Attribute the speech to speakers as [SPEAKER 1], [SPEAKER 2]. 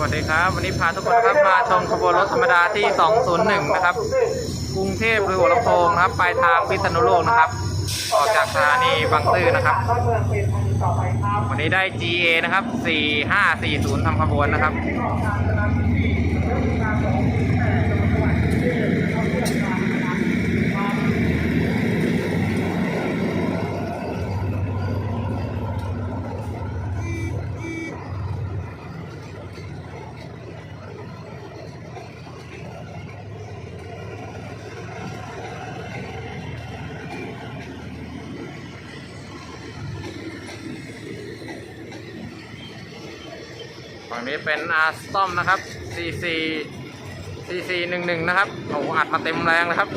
[SPEAKER 1] วัสดีครับ วันนี้พาทุกคนนะครับมาชมขบวนรถธรรมดาที่ 201 นะครับ กรุงเทพหรือหัวลำโพงนะครับ ปลายทางพิษณุโลกนะครับ ออกจากสถานีบางซื่อนะครับ วันนี้ได้ GA นะครับ 4540ทำขบวนนะครับ ฝั่งนี้เป็นอาร์สตอมนะครับ CC CC 11นะครับโอ้โหอัดมาเต็มแรงเลยครับ